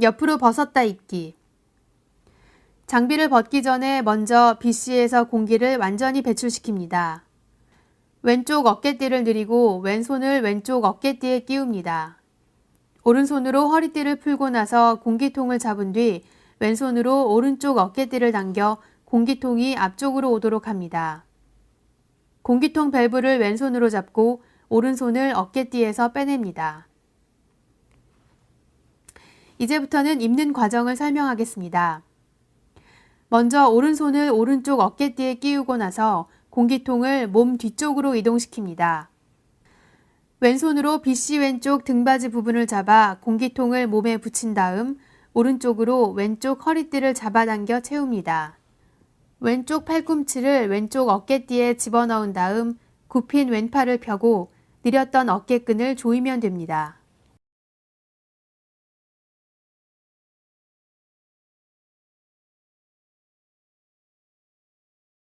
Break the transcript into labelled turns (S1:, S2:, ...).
S1: 옆으로 벗었다 입기. 장비를 벗기 전에 먼저 BC에서 공기를 완전히 배출시킵니다. 왼쪽 어깨띠를 늘리고 왼손을 왼쪽 어깨띠에 끼웁니다. 오른손으로 허리띠를 풀고 나서 공기통을 잡은 뒤 왼손으로 오른쪽 어깨띠를 당겨 공기통이 앞쪽으로 오도록 합니다. 공기통 밸브를 왼손으로 잡고 오른손을 어깨띠에서 빼냅니다. 이제부터는 입는 과정을 설명하겠습니다. 먼저 오른손을 오른쪽 어깨띠에 끼우고 나서 공기통을 몸 뒤쪽으로 이동시킵니다. 왼손으로 BC 왼쪽 등받이 부분을 잡아 공기통을 몸에 붙인 다음 오른쪽으로 왼쪽 허리띠를 잡아당겨 채웁니다. 왼쪽 팔꿈치를 왼쪽 어깨띠에 집어넣은 다음 굽힌 왼팔을 펴고 느렸던 어깨끈을 조이면 됩니다.